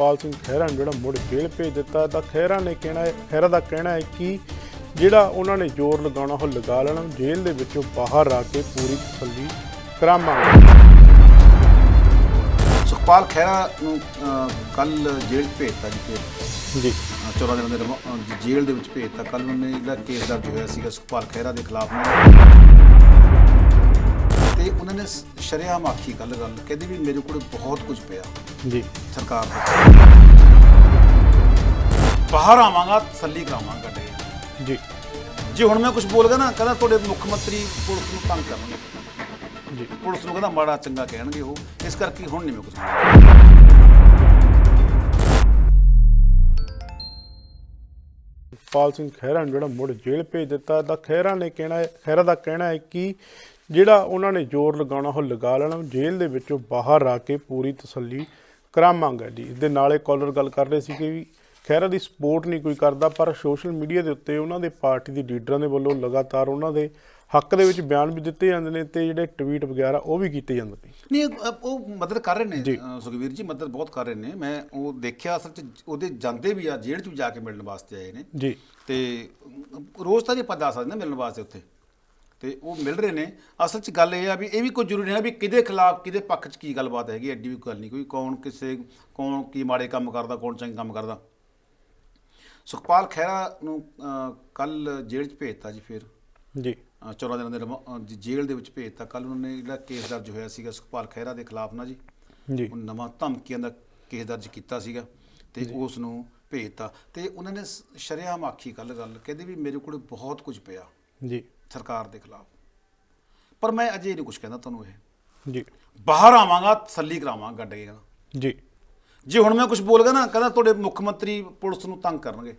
ਸੁਖਪਾਲ ਸਿੰਘ ਖਹਿਰਾ ਨੂੰ ਜਿਹੜਾ ਮੁੜ ਜੇਲ੍ਹ ਭੇਜ ਦਿੱਤਾ ਤਾਂ ਖਹਿਰਾ ਨੇ ਕਹਿਣਾ ਹੈ ਖਹਿਰਾ ਦਾ ਕਹਿਣਾ ਹੈ ਕਿ ਜਿਹੜਾ ਉਹਨਾਂ ਨੇ ਜ਼ੋਰ ਲਗਾਉਣਾ ਉਹ ਲਗਾ ਲੈਣਾ ਜੇਲ੍ਹ ਦੇ ਵਿੱਚੋਂ ਬਾਹਰ ਆ ਕੇ ਪੂਰੀ ਤਸੱਲੀ ਕਰਾਵਾਂਗੇ। ਸੁਖਪਾਲ ਖਹਿਰਾ ਨੂੰ ਕੱਲ ਜੇਲ੍ਹ ਭੇਜਤਾ ਜੀ ਜੀ। ਅ, 14 ਦਿਨਾਂ ਦੇ ਜੇਲ੍ਹ ਦੇ ਵਿੱਚ ਭੇਜਤਾ। ਕੱਲ ਉਹਨੇ ਜਿਹੜਾ ਕੇਸ ਦਰਜ ਹੋਇਆ ਸੀਗਾ ਸੁਖਪਾਲ ਖਹਿਰਾ ਦੇ ਖਿਲਾਫ। ਤੇ ਉਹਨਾਂ ਨੇ ਸ਼ਰੇਆਮ ਆਖੀ ਗੱਲ ਗੱਲ ਕਹਿੰਦੇ ਵੀ ਮੇਰੇ ਕੋਲ ਬਹੁਤ ਕੁਝ ਪਿਆ। ਜੀ। ਸਰਕਾਰ ਦੇ ਬਾਹਰ ਆਵਾਂਗਾ ਤਸੱਲੀ ਕਰਾਵਾਂਗਾ ਗੱਡੇ। ਜੀ। ਜੇ ਹੁਣ ਮੈਂ ਕੁਝ ਬੋਲ ਗਿਆ ਨਾ ਕਹਿੰਦਾ ਤੁਹਾਡੇ ਮੁੱਖ ਮੰਤਰੀ ਪੁਲਿਸ ਨੂੰ ਤੰਗ ਕਰਨਗੇ। ਜੀ। ਪੁਲਿਸ ਨੂੰ ਕਹਿੰਦਾ ਮਾੜਾ ਚੰਗਾ ਕਹਿਣਗੇ ਉਹ। ਇਸ ਕਰਕੇ ਹੁਣ ਨਹੀਂ ਮੈਂ ਕੁਝ ਸੁਖਪਾਲ ਸਿੰਘ ਖਹਿਰਾ ਨੂੰ ਜਿਹੜਾ ਮੁੜ ਜੇਲ੍ਹ ਭੇਜ ਦਿੱਤਾ। ਤਾਂ ਖਹਿਰਾ ਨੇ ਕਹਿਣਾ ਹੈ ਖਹਿਰਾ ਦਾ ਕਹਿਣਾ ਹੈ ਕਿ ਜਿਹੜਾ ਉਹਨਾਂ ਨੇ ਜ਼ੋਰ ਲਗਾਉਣਾ, ਉਹ ਲਗਾ ਲੈਣਾ। ਜੇਲ੍ਹ ਦੇ ਵਿੱਚੋਂ ਬਾਹਰ ਆ ਕੇ ਪੂਰੀ ਤਸੱਲੀ ਕਰਾਵਾਂਗਾ ਜੀ। ਇਸ ਦੇ ਨਾਲੇ ਕਾਲਰ ਗੱਲ ਕਰ ਰਹੇ ਸੀ ਕਿ ਵੀ ਖਹਿਰਾ ਦੀ ਸਪੋਰਟ ਨਹੀਂ ਕੋਈ ਕਰਦਾ, ਪਰ ਸੋਸ਼ਲ ਮੀਡੀਆ ਦੇ ਉੱਤੇ ਉਹਨਾਂ ਦੇ ਪਾਰਟੀ ਦੇ ਲੀਡਰਾਂ ਦੇ ਵੱਲੋਂ ਲਗਾਤਾਰ ਉਹਨਾਂ ਦੇ ਹੱਕ ਦੇ ਵਿੱਚ ਬਿਆਨ ਵੀ ਦਿੱਤੇ ਜਾਂਦੇ ਨੇ ਤੇ ਜਿਹੜੇ ਟਵੀਟ ਵਗੈਰਾ ਉਹ ਵੀ ਕੀਤੇ ਜਾਂਦੇ ਨੇ। ਨਹੀਂ ਉਹ ਮਦਦ ਕਰ ਰਹੇ ਨੇ। ਅ, ਸੁਖਵੀਰ ਜੀ ਮਦਦ ਬਹੁਤ ਕਰ ਰਹੇ ਨੇ। ਮੈਂ ਉਹ ਦੇਖਿਆ ਅਸਲ ਚ ਉਹਦੇ ਜਾਂਦੇ ਵੀ ਆ ਜੇਲ੍ਹ ਚ ਵੀ ਜਾ ਕੇ ਮਿਲਣ ਵਾਸਤੇ ਆਏ ਨੇ। ਜੀ। ਤੇ ਰੋਜ਼ ਤਾਂ ਨਹੀਂ ਆਪਾਂ ਜਾ ਸਕਦੇ ਨਾ ਮਿਲਣ ਵਾਸਤੇ ਉੱਥੇ। ਤੇ ਉਹ ਮਿਲ ਰਹੇ ਨੇ। ਅਸਲ ਚ ਗੱਲ ਇਹ ਆ ਵੀ ਇਹ ਵੀ ਕੋਈ ਜ਼ਰੂਰੀ ਨਹੀਂ ਹੈ ਵੀ ਕਿਹਦੇ ਖਿਲਾਫ ਕਿਹਦੇ ਪੱਖ ਚ ਕੀ ਗੱਲਬਾਤ ਹੈਗੀ ਐਡੀ ਵੀ ਗੱਲ ਨਹੀਂ। ਕੋਈ ਕੌਣ ਕਿਸੇ ਕੌਣ ਕੀ ਮਾੜੇ ਕੰਮ ਕਰਦਾ ਕੌਣ ਚੰਗੇ ਕੰਮ ਕਰਦਾ। ਸੁਖਪਾਲ ਖਹਿਰਾ ਨੂੰ ਕੱਲ ਜੇਲ੍ਹ ਚ ਭੇਜਤਾ ਜੀ ਫਿਰ। ਜੀ। ਅ, 14 ਦਿਨਾਂ ਦੇ ਰਿਮਾ- ਅ, ਜੇਲ੍ਹ ਦੇ ਵਿੱਚ ਭੇਜਤਾ। ਕੱਲ ਉਹਨੇ ਜਿਹੜਾ ਕੇਸ ਦਰਜ ਹੋਇਆ ਸੀਗਾ ਸੁਖਪਾਲ ਖਹਿਰਾ ਦੇ ਖਿਲਾਫ ਨਾ ਜੀ ਜੀ। ਉਹ ਨਵਾਂ ਧਮਕੀਆਂ ਦਾ ਕੇਸ ਦਰਜ ਕੀਤਾ ਸੀਗਾ ਤੇ ਉਸ ਨੂੰ ਭੇਜਤਾ। ਤੇ ਉਹਨਾਂ ਨੇ ਸ਼ਰੇਆਮ ਆਖੀ ਗੱਲ ਗੱਲ ਕਹਿੰਦੇ ਵੀ ਮੇਰੇ ਕੋਲ ਬਹੁਤ ਕੁਝ ਪਿਆ ਜੀ। ਸਰਕਾਰ ਦੇ ਖਿਲਾਫ। ਪਰ ਮੈਂ ਅਜੇ ਨਹੀਂ ਕੁਝ ਕਹਿੰਦਾ ਤੁਹਾਨੂੰ ਇਹ। ਜੀ। ਬਾਹਰ ਆਵਾਂਗਾ ਤਸੱਲੀ ਕਰਾਵਾਂਗਾ ਗੱਡੇ ਕਹਿੰਦਾ। ਜੀ। ਜੇ ਹੁਣ ਮੈਂ ਕੁਝ ਬੋਲ ਗਿਆ ਨਾ ਕਹਿੰਦਾ ਤੁਹਾਡੇ ਮੁੱਖ ਮੰਤਰੀ ਪੁਲਿਸ ਨੂੰ ਤੰਗ ਕਰਨਗੇ।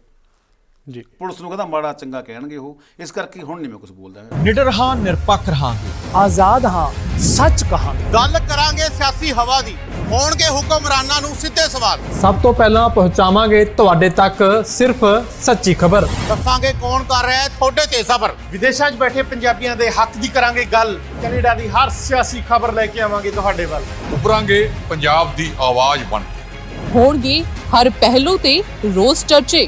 ਜੀ। ਪੁਲਿਸ ਨੂੰ ਕਹਿੰਦਾ ਮਾੜਾ ਚੰਗਾ ਕਹਿਣਗੇ ਉਹ। ਇਸ ਕਰਕੇ ਹੁਣ ਨਹੀਂ ਮੈਂ ਕੁਝ ਬੋਲਦਾ। ਨਿਡਰ ਹਾਂ ਨਿਰਪੱਖ ਰਹਾਂਗੇ। ਆਜ਼ਾਦ ਹਾਂ ਸੱਚ ਕਹਾਂਗੇ। ਗੱਲ ਕਰਾਂਗੇ ਸਿਆਸੀ ਹਵਾ ਦੀ। ਹੋਣਗੇ ਹੁਕਮਰਾਨਾਂ ਨੂੰ ਸਿੱਧੇ ਸਵਾਲ। ਸਭ ਤੋਂ ਪਹਿਲਾਂ ਪਹੁੰਚਾਵਾਂਗੇ ਤੁਹਾਡੇ ਤੱਕ ਸਿਰਫ ਸੱਚੀ ਖਬਰ। ਦੱਸਾਂਗੇ ਕੌਣ ਕਰ ਰਿਹਾ ਹੈ ਤੁਹਾਡੇ ਤੇ ਸਬਰ। ਵਿਦੇਸ਼ਾਂ 'ਚ ਬੈਠੇ ਪੰਜਾਬੀਆਂ ਦੇ ਹੱਕ ਦੀ ਕਰਾਂਗੇ ਗੱਲ। ਕੈਨੇਡਾ ਦੀ ਹਰ ਸਿਆਸੀ ਖਬਰ ਲੈ ਕੇ ਆਵਾਂਗੇ ਤੁਹਾਡੇ ਵੱਲ। ਉਭਰਾਂਗੇ ਪੰਜਾਬ ਦੀ ਆਵਾਜ਼ ਬਣ ਕੇ। ਹੋਣਗੇ ਹਰ ਪਹਿਲੂ ਤੇ ਰੋਜ਼ ਚਰਚੇ।